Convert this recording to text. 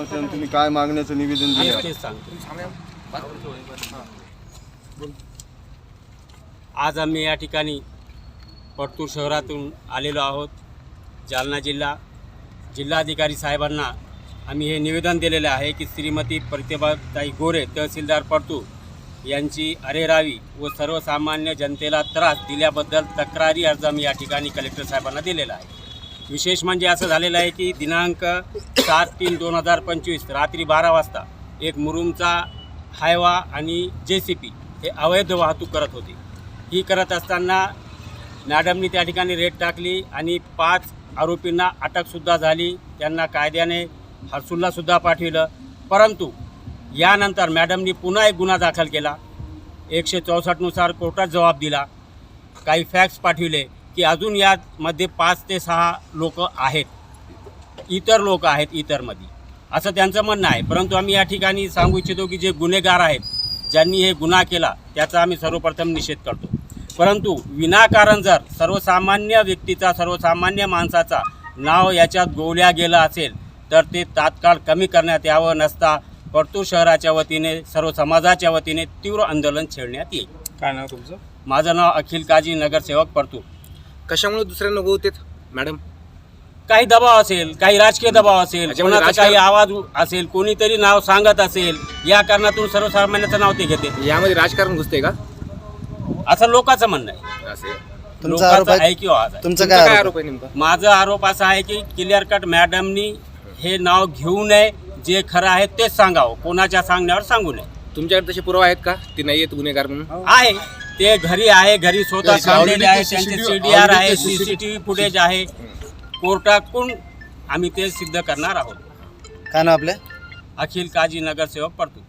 आणि तुम्ही काय मागण्याचं निवेदन दिलं? तेच सांगतो. आज आम्ही या ठिकाणी परतूर शहरातून आलेलो आहोत. जालना जिल्हा. जिल्हाधिकारी साहेबांना आम्ही हे निवेदन दिलेलं आहे की श्रीमती प्रतिभाताई गोरे तहसीलदार परतूर यांची अरेरावी व सर्वसामान्य जनतेला त्रास दिल्याबद्दल तक्रारी अर्ज आम्ही या ठिकाणी कलेक्टर साहेबांना दिलेला आहे. विशेष म्हणजे असं झालेलं आहे की दिनांक सात तीन दोन हजार पंचवीस रात्री बारा वाजता एक मुरुमचा हायवा आणि जे सी पी हे अवैध वाहतूक करत होते. ही करत असताना मॅडमनी त्या ठिकाणी रेट टाकली आणि पाच आरोपींना अटकसुद्धा झाली. त्यांना कायद्याने हरसुल्लासुद्धा पाठविलं. परंतु यानंतर मॅडमनी पुन्हा एक गुन्हा दाखल केला. एकशे चौसष्टनुसार कोर्टात जबाब दिला. काही फॅक्स पाठविले. की अजून यामध्ये पाच ते सहा लोक आहेत. इतर लोक आहेत इतरमध्ये. असं त्यांचं म्हणणं आहे. परंतु आम्ही या ठिकाणी सांगू इच्छितो की जे गुन्हेगार आहेत ज्यांनी हे गुन्हा केला त्याचा आम्ही सर्वप्रथम निषेध करतो. परंतु विनाकारण जर सर्वसामान्य व्यक्तीचा सर्वसामान्य माणसाचा नाव याच्यात गोवल्या गेलं असेल तर ते तात्काळ कमी करण्यात यावं नसता. परतूर शहराच्या वतीने सर्व समाजाच्या वतीने तीव्र आंदोलन छेडण्यात येईल. काय नाव तुमचं? माझं नाव अखिल काजी नगरसेवक परतूर कशामुळे दुसऱ्यांना गोवतेत मॅडम? काही दबाव असेल काही राजकीय दबाव असेल कोणाचा राजकारण- काही आवाज असेल कोणीतरी नाव सांगत असेल या कारणातून सर्वसामान्याचं नाव ते घेते. यामध्ये राजकारण घुसते का? असं लोकांचं म्हणणं आहे. असे तुमचा आरोप लोकांचा आहे ऐकीव आवाज आहे. तुमचा तुमचा काय काय आरोप आरोप आहे नेमका? माझा आरोप असा आहे की क्लिअर कट मॅडमनी हे नाव घेऊ नये जे खरं आहे तेच सांगावं. कोणाच्या सांगण्यावर सांगू नये. तुमच्याकडे तसे पुरावा आहेत का? ते नाही आहेत गुन्हेगार म्हणून? आहे. ते घरी आहे घरी स्वतः सांगलेले आहे त्यांचे सीडीआर आहे सीसीटीव्ही फुटेज आहे. कोर्टाकडून आम्ही ते सिद्ध करणार आहोत. काय नाव आपले? अखिल काजी नगरसेवक परतूर.